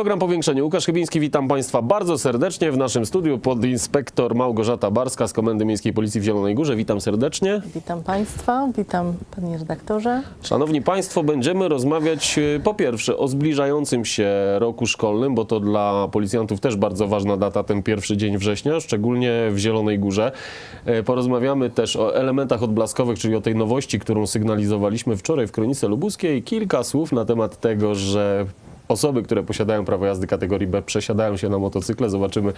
Program Powiększenie. Łukasz Chybiński, witam Państwa bardzo serdecznie. W naszym studiu podinspektor Małgorzata Barska z Komendy Miejskiej Policji w Zielonej Górze. Witam serdecznie. Witam Państwa, witam Panie redaktorze. Szanowni Państwo, będziemy rozmawiać e, po pierwsze o zbliżającym się roku szkolnym, bo to dla policjantów też bardzo ważna data, ten pierwszy dzień września, szczególnie w Zielonej Górze. E, Porozmawiamy też o elementach odblaskowych, czyli o tej nowości, którą sygnalizowaliśmy wczoraj w Kronice Lubuskiej. Kilka słów na temat tego, że osoby, które posiadają prawo jazdy kategorii B, przesiadają się na motocykle. Zobaczymy,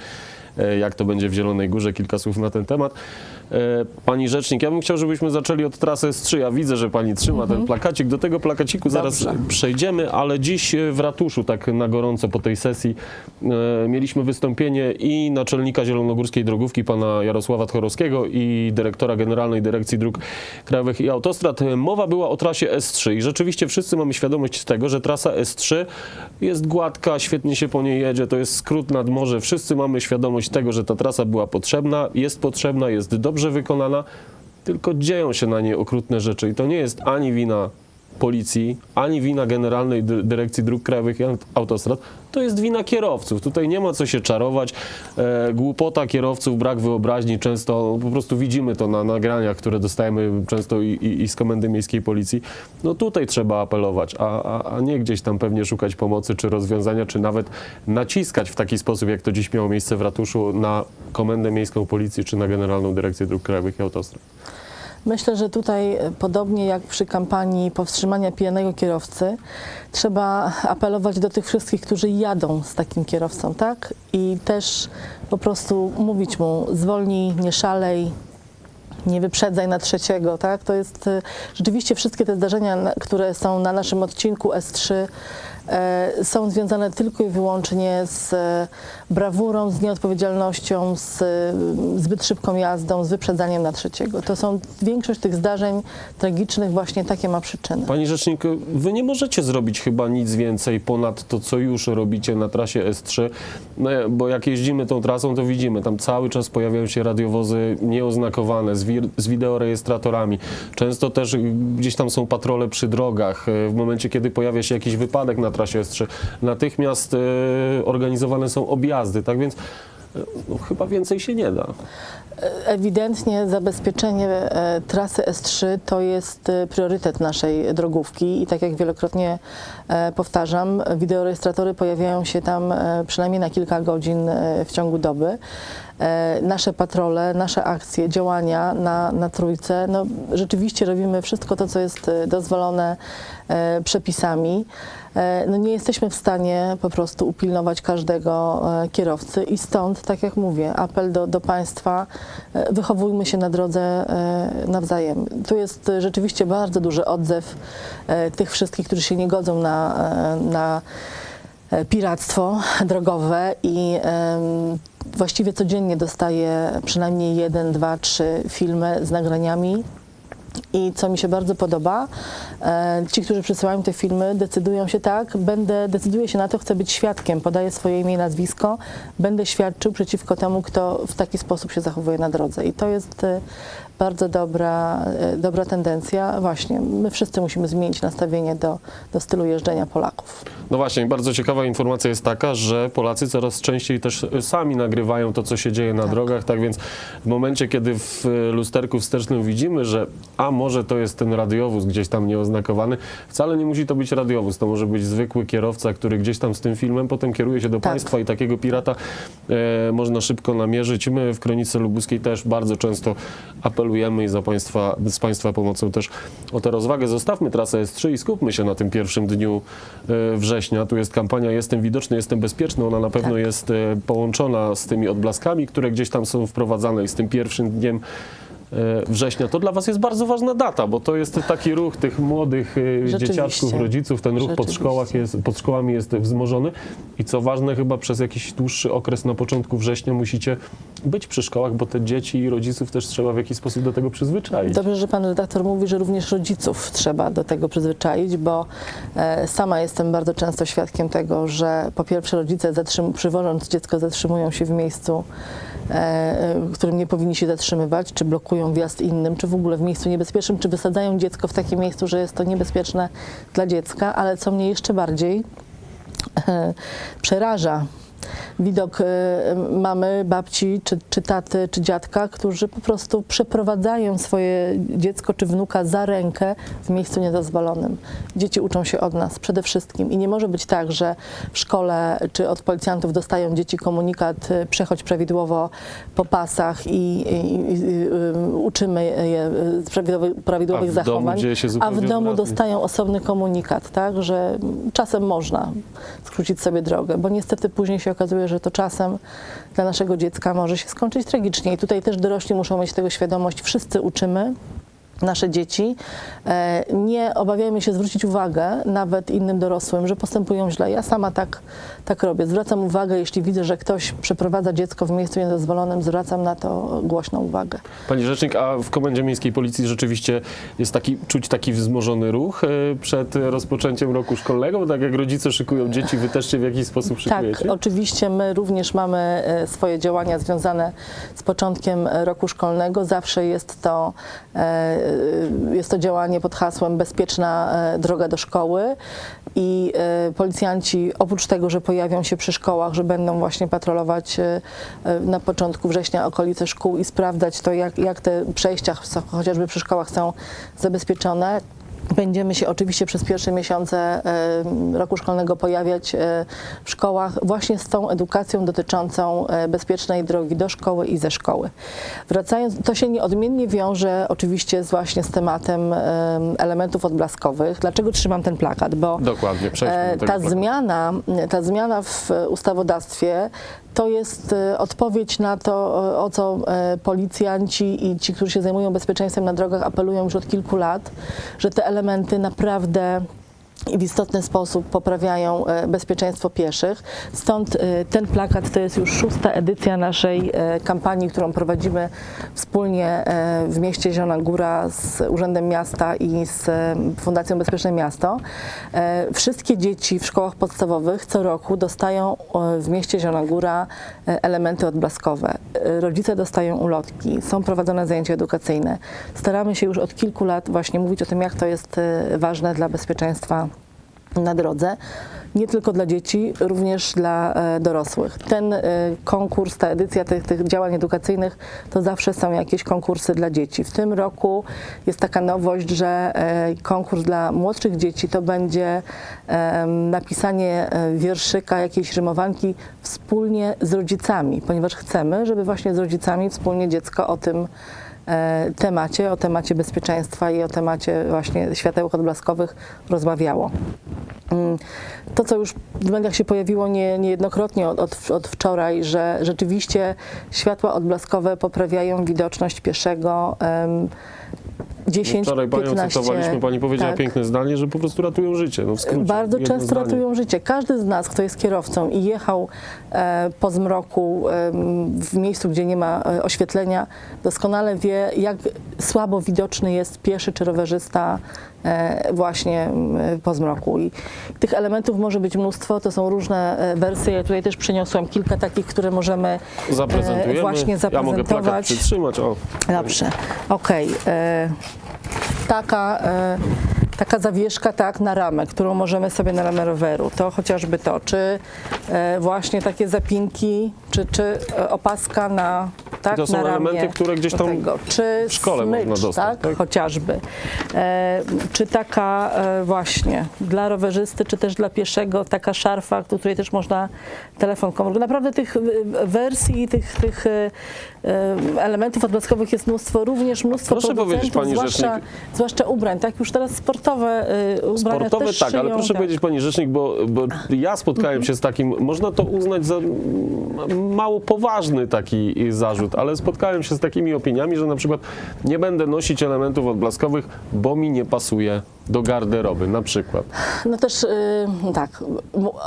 e, jak to będzie w Zielonej Górze. Kilka słów na ten temat. E, Pani Rzecznik, ja bym chciał, żebyśmy zaczęli od trasy S3. Ja widzę, że Pani trzyma ten plakacik. Do tego plakaciku zaraz Dobrze. przejdziemy, ale dziś e, w ratuszu, tak na gorąco po tej sesji, e, mieliśmy wystąpienie i naczelnika Zielonogórskiej Drogówki, pana Jarosława Tchorowskiego i dyrektora Generalnej Dyrekcji Dróg Krajowych i Autostrad. Mowa była o trasie S3 i rzeczywiście wszyscy mamy świadomość tego, że trasa S3 jest gładka, świetnie się po niej jedzie, to jest skrót nad morze. Wszyscy mamy świadomość tego, że ta trasa była potrzebna, jest potrzebna, jest dobrze wykonana, tylko dzieją się na niej okrutne rzeczy i to nie jest ani wina policji, ani wina Generalnej Dy- Dyrekcji Dróg Krajowych i Autostrad, to jest wina kierowców. Tutaj nie ma co się czarować. E, głupota kierowców, brak wyobraźni, często po prostu widzimy to na nagraniach, które dostajemy często i, i, i z Komendy Miejskiej Policji. No tutaj trzeba apelować, a, a, a nie gdzieś tam pewnie szukać pomocy, czy rozwiązania, czy nawet naciskać w taki sposób, jak to dziś miało miejsce w ratuszu, na Komendę Miejską Policji, czy na Generalną Dyrekcję Dróg Krajowych i Autostrad. Myślę, że tutaj e, podobnie jak przy kampanii powstrzymania pijanego kierowcy, trzeba apelować do tych wszystkich, którzy jadą z takim kierowcą, tak? I też po prostu mówić mu zwolnij, nie szalej, nie wyprzedzaj na trzeciego, tak? To jest e, rzeczywiście wszystkie te zdarzenia, które są na naszym odcinku S3 e, są związane tylko i wyłącznie z e, brawurą, z nieodpowiedzialnością, z e, zbyt szybką jazdą, z wyprzedzaniem na trzeciego. To są większość tych zdarzeń tragicznych właśnie takie ma przyczyny. Pani Rzecznik, wy nie możecie zrobić chyba nic więcej ponad to, co już robicie na trasie S3, no, bo jak jeździmy tą trasą, to widzimy, tam cały czas pojawiają się radiowozy nieoznakowane z, wir- z wideorejestratorami. Często też gdzieś tam są patrole przy drogach. E, W momencie, kiedy pojawia się jakiś wypadek na trasie S3, natychmiast e, organizowane są objazdy, tak więc e, no, chyba więcej się nie da. Ewidentnie zabezpieczenie e, trasy S3 to jest e, priorytet naszej drogówki i tak jak wielokrotnie e, powtarzam, wideorejestratory pojawiają się tam e, przynajmniej na kilka godzin w ciągu doby. Nasze patrole, nasze akcje, działania na, na trójce, no rzeczywiście robimy wszystko to, co jest dozwolone przepisami. E, No nie jesteśmy w stanie po prostu upilnować każdego e, kierowcy i stąd, tak jak mówię, apel do, do Państwa, e, wychowujmy się na drodze nawzajem. Tu jest rzeczywiście bardzo duży odzew tych wszystkich, którzy się nie godzą na, na piractwo drogowe i właściwie codziennie dostaję przynajmniej jeden, dwa, trzy filmy z nagraniami i co mi się bardzo podoba, e, ci, którzy przysyłają te filmy, decydują się tak, będę, decyduję się na to, chcę być świadkiem, podaję swoje imię i nazwisko, będę świadczył przeciwko temu, kto w taki sposób się zachowuje na drodze. I to jest e, bardzo dobra, e, dobra tendencja. Właśnie, my wszyscy musimy zmienić nastawienie do, do stylu jeżdżenia Polaków. No właśnie, bardzo ciekawa informacja jest taka, że Polacy coraz częściej też sami nagrywają to, co się dzieje na drogach, tak więc w momencie, kiedy w lusterku wstecznym widzimy, że a może to jest ten radiowóz gdzieś tam nieoznakowany, wcale nie musi to być radiowóz, to może być zwykły kierowca, który gdzieś tam z tym filmem potem kieruje się do Tak. państwa i takiego pirata e, można szybko namierzyć. My w Kronice Lubuskiej też bardzo często apelujemy i za państwa, z Państwa pomocą też o tę rozwagę. Zostawmy trasę S3 i skupmy się na tym pierwszym dniu e, września. Tu jest kampania Jestem widoczny, jestem bezpieczny. Ona na pewno Tak. jest e, połączona z tymi odblaskami, które gdzieś tam są wprowadzane i z tym pierwszym dniem września. To dla Was jest bardzo ważna data, bo to jest taki ruch tych młodych e, dzieciaczków, rodziców. Ten ruch pod, szkołach jest, pod szkołami jest wzmożony i co ważne, chyba przez jakiś dłuższy okres na początku września musicie być przy szkołach, bo te dzieci i rodziców też trzeba w jakiś sposób do tego przyzwyczaić. Dobrze, że pan redaktor mówi, że również rodziców trzeba do tego przyzwyczaić, bo e, sama jestem bardzo często świadkiem tego, że po pierwsze rodzice zatrzym- przywożąc dziecko zatrzymują się w miejscu, e, e, w którym nie powinni się zatrzymywać, czy blokują wjazd innym, czy w ogóle w miejscu niebezpiecznym, czy wysadzają dziecko w takim miejscu, że jest to niebezpieczne dla dziecka, ale co mnie jeszcze bardziej przeraża widok e, mamy, babci, czy, czy taty, czy dziadka, którzy po prostu przeprowadzają swoje dziecko czy wnuka za rękę w miejscu niedozwolonym. Dzieci uczą się od nas przede wszystkim i nie może być tak, że w szkole czy od policjantów dostają dzieci komunikat e, przechodź prawidłowo po pasach i, i, i, i y, uczymy je z prawidłowych, prawidłowych A zachowań, a w domu odwrotnie. dostają osobny komunikat, tak, że czasem można skrócić sobie drogę, bo niestety później się okazuje, że to czasem dla naszego dziecka może się skończyć tragicznie. I tutaj też dorośli muszą mieć tego świadomość. Wszyscy uczymy nasze dzieci. E, Nie obawiajmy się zwrócić uwagę nawet innym dorosłym, że postępują źle. Ja sama tak, tak robię. Zwracam uwagę, jeśli widzę, że ktoś przeprowadza dziecko w miejscu niedozwolonym, zwracam na to głośną uwagę. Pani Rzecznik, a w Komendzie Miejskiej Policji rzeczywiście jest taki, czuć taki wzmożony ruch e, przed rozpoczęciem roku szkolnego? Bo tak jak rodzice szykują dzieci, wy też się w jakiś sposób szykujecie? Tak, oczywiście my również mamy e, swoje działania związane z początkiem roku szkolnego. Zawsze jest to, jest to działanie pod hasłem Bezpieczna e, droga do szkoły i e, policjanci oprócz tego, że pojawią się przy szkołach, że będą właśnie patrolować e, na początku września okolice szkół i sprawdzać to, jak, jak te przejścia ch- chociażby przy szkołach są zabezpieczone, Będziemy się oczywiście przez pierwsze miesiące roku szkolnego pojawiać e, w szkołach właśnie z tą edukacją dotyczącą e, bezpiecznej drogi do szkoły i ze szkoły. Wracając, to się nieodmiennie wiąże oczywiście z właśnie z tematem elementów odblaskowych. Dlaczego trzymam ten plakat? Bo Dokładnie, E, ta plakatu. zmiana, ta zmiana w ustawodawstwie to jest e, odpowiedź na to, o- co e, policjanci i ci, którzy się zajmują bezpieczeństwem na drogach, apelują już od kilku lat, że te elementy naprawdę w istotny sposób poprawiają e, bezpieczeństwo pieszych. Stąd e, ten plakat to jest już szósta edycja naszej e, kampanii, którą prowadzimy wspólnie w mieście Zielona Góra z Urzędem Miasta i z Fundacją Bezpieczne Miasto. Wszystkie dzieci w szkołach podstawowych co roku dostają w mieście Zielona Góra elementy odblaskowe. Rodzice dostają ulotki, są prowadzone zajęcia edukacyjne. Staramy się już od kilku lat właśnie mówić o tym, jak to jest ważne dla bezpieczeństwa na drodze. Nie tylko dla dzieci, również dla e, dorosłych. Ten e, konkurs, ta edycja tych, tych działań edukacyjnych to zawsze są jakieś konkursy dla dzieci. W tym roku jest taka nowość, że e, konkurs dla młodszych dzieci to będzie napisanie wierszyka, jakiejś rymowanki wspólnie z rodzicami, ponieważ chcemy, żeby właśnie z rodzicami wspólnie dziecko o tym temacie, o temacie bezpieczeństwa i o temacie właśnie światełek odblaskowych rozmawiało. Mm, To, co już w mediach się pojawiło nie, niejednokrotnie od, od, od wczoraj, że rzeczywiście światła odblaskowe poprawiają widoczność pieszego. Em, 10, Wczoraj panią 15, cytowaliśmy, pani powiedziała tak. piękne zdanie, że po prostu ratują życie. No skrócie, Bardzo często zdanie. ratują życie. Każdy z nas, kto jest kierowcą i jechał e, po zmroku e, w miejscu, gdzie nie ma e, oświetlenia, doskonale wie, jak słabo widoczny jest pieszy czy rowerzysta właśnie m, po zmroku. I tych elementów może być mnóstwo, to są różne e, wersje. Ja tutaj też przyniosłam kilka takich, które możemy e, właśnie Ja mogę plakat zaprezentować. przytrzymać. O. Dobrze, okej. e, Taka, e, taka zawieszka tak na ramę, którą możemy sobie na ramę roweru, to chociażby to, czy e, właśnie takie zapinki, czy, czy e, opaska na tak, To są na ramię elementy, które gdzieś tam tego, czy w szkole smycz, można dostać, tak, tak? chociażby. E, czy taka e, właśnie dla rowerzysty, czy też dla pieszego, taka szarfa, do której też można telefon komórkowy. Naprawdę tych e, wersji, tych, tych elementów odblaskowych jest mnóstwo, również mnóstwo Proszę powiedzieć, pani zwłaszcza, rzecznik- zwłaszcza ubrań, tak już teraz sportowe e, ubrania Sportowe też tak, ale szyją, proszę tak. powiedzieć pani rzecznik, bo, bo ja spotkałem się z takim, można to uznać za mało poważny taki zarzut, ale spotkałem się z takimi opiniami, że na przykład nie będę nosić elementów odblaskowych, bo mi nie pasuje do garderoby na przykład. No też y, tak,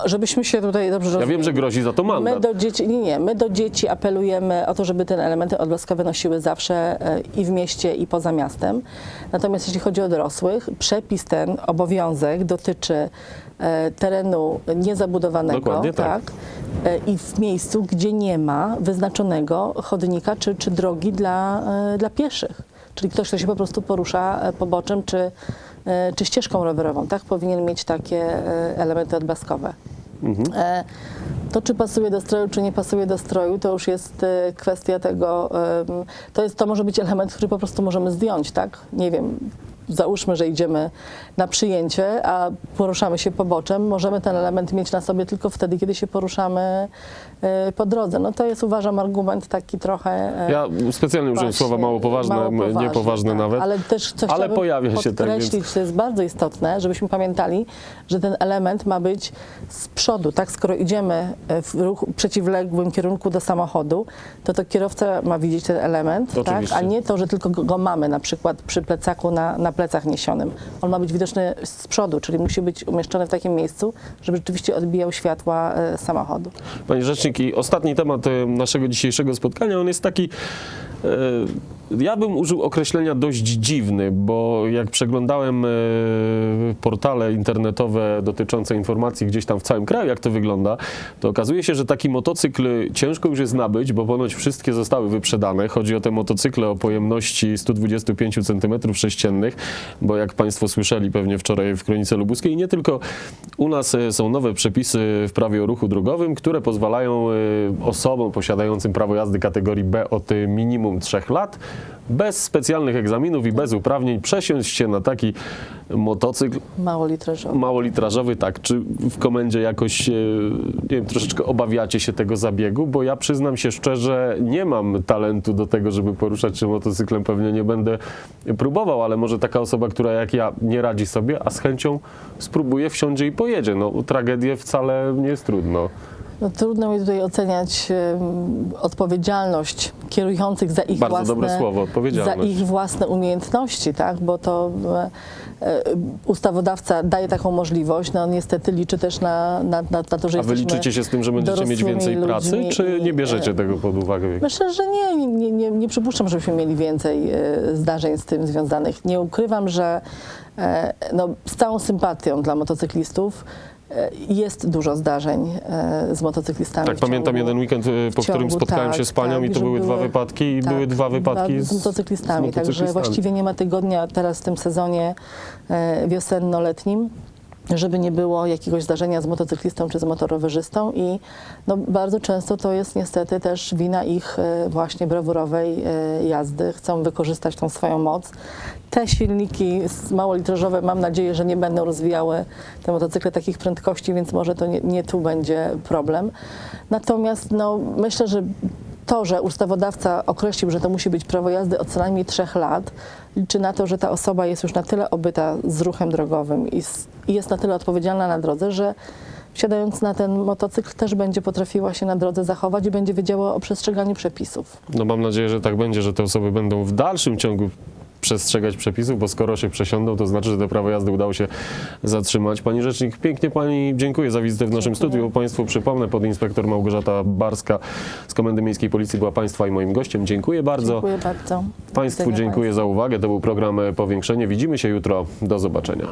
żebyśmy się tutaj dobrze Ja wiem, że grozi za to My mandat. do dzieci, nie, nie, my do dzieci apelujemy o to, żeby te elementy odblaskowe nosiły zawsze e, i w mieście, i poza miastem. Natomiast jeśli chodzi o dorosłych, przepis ten, obowiązek dotyczy e, terenu niezabudowanego, Dokładnie tak. e, i w miejscu, gdzie nie ma wyznaczonego chodnika czy, czy drogi dla, dla pieszych. Czyli ktoś, kto się po prostu porusza poboczem czy, czy ścieżką rowerową, tak? Powinien mieć takie e, elementy odblaskowe. E, To, czy pasuje do stroju, czy nie pasuje do stroju, to już jest e, kwestia tego, to, jest, to może być element, który po prostu możemy zdjąć, tak? Nie wiem, załóżmy, że idziemy na przyjęcie, a poruszamy się poboczem, możemy ten element mieć na sobie tylko wtedy, kiedy się poruszamy e, po drodze. No to jest, uważam, argument taki trochę... e, Ja specjalnie użyłem słowa mało poważne, mało poważne, niepoważne tak. nawet. Ale też coś Ale pojawia się podkreślić, więc- to jest bardzo istotne, żebyśmy pamiętali, że ten element ma być z przodu, tak? Skoro idziemy e, w ruchu przeciwległym kierunku do samochodu, to to kierowca ma widzieć ten element, tak? A nie to, że tylko go go mamy na przykład przy plecaku na, na plecach niesionym. On ma być widoczny z przodu, czyli musi być umieszczony w takim miejscu, żeby rzeczywiście odbijał światła e, samochodu. Pani Rzecznik, i ostatni temat e, naszego dzisiejszego spotkania, on jest taki, e, ja bym użył określenia dość dziwny, bo jak przeglądałem e, portale internetowe dotyczące informacji gdzieś tam w całym kraju, jak to wygląda, to okazuje się, że taki motocykl ciężko już jest nabyć, bo ponoć wszystkie zostały wyprzedane. Chodzi o te motocykle o pojemności 125 cm3, bo jak Państwo słyszeli pewnie wczoraj w Kronice Lubuskiej, nie tylko u nas e, są nowe przepisy w prawie o ruchu drogowym, które pozwalają e, osobom posiadającym prawo jazdy kategorii B od minimum 3 lat bez specjalnych egzaminów i bez uprawnień przesiąść się na taki motocykl Mało litrażowy. małolitrażowy, tak, czy w komendzie jakoś, e, nie wiem, troszeczkę obawiacie się tego zabiegu, bo ja przyznam się szczerze, nie mam talentu do tego, żeby poruszać się motocyklem, pewnie nie będę próbował, ale może taka osoba, która jak ja nie radzi sobie, a z chęcią spróbuje, wsiądzie i pojedzie. No, tragedię wcale nie jest trudno. No, trudno mi tutaj oceniać em, odpowiedzialność kierujących za ich Bardzo własne, słowo, za ich własne umiejętności, tak? bo to e, e, ustawodawca daje taką możliwość, no niestety liczy też na, na, na, to, że A wy liczycie się z tym, że będziecie mieć więcej pracy, czy nie bierzecie e, tego pod uwagę? Myślę, że nie, nie, nie, nie przypuszczam, żebyśmy mieli więcej zdarzeń z tym związanych. Nie ukrywam, że no, z całą sympatią dla motocyklistów jest dużo zdarzeń e, z motocyklistami. Tak, pamiętam ciągu- jeden weekend, e, po którym ciągu, spotkałem tak, się z panią tak, i to że były dwa wypadki i tak, były dwa wypadki z, motocyklistami. z Także motocyklistami. właściwie nie ma tygodnia teraz w tym sezonie e, wiosenno-letnim, żeby nie było jakiegoś zdarzenia z motocyklistą czy z motorowerzystą i no, bardzo często to jest niestety też wina ich e, właśnie brawurowej e, jazdy. Chcą wykorzystać tą swoją moc. Te silniki małolitrażowe mam nadzieję, że nie będą rozwijały te motocykle takich prędkości, więc może to nie, nie tu będzie problem. Natomiast no, myślę, że to, że ustawodawca określił, że to musi być prawo jazdy od co najmniej trzech lat, liczy na to, że ta osoba jest już na tyle obyta z ruchem drogowym i, s- i jest na tyle odpowiedzialna na drodze, że wsiadając na ten motocykl też będzie potrafiła się na drodze zachować i będzie wiedziała o przestrzeganiu przepisów. No mam nadzieję, że tak będzie, że te osoby będą w dalszym ciągu przestrzegać przepisów, bo skoro się przesiądą, to znaczy, że to prawo jazdy udało się zatrzymać. Pani Rzecznik, pięknie Pani dziękuję za wizytę w naszym Dziękuję. studiu. Państwu przypomnę, podinspektor Małgorzata Barska z Komendy Miejskiej Policji była Państwa i moim gościem. Dziękuję bardzo. Dziękuję bardzo. Państwu dziękuję za uwagę. To był program Powiększenie. Widzimy się jutro. Do zobaczenia.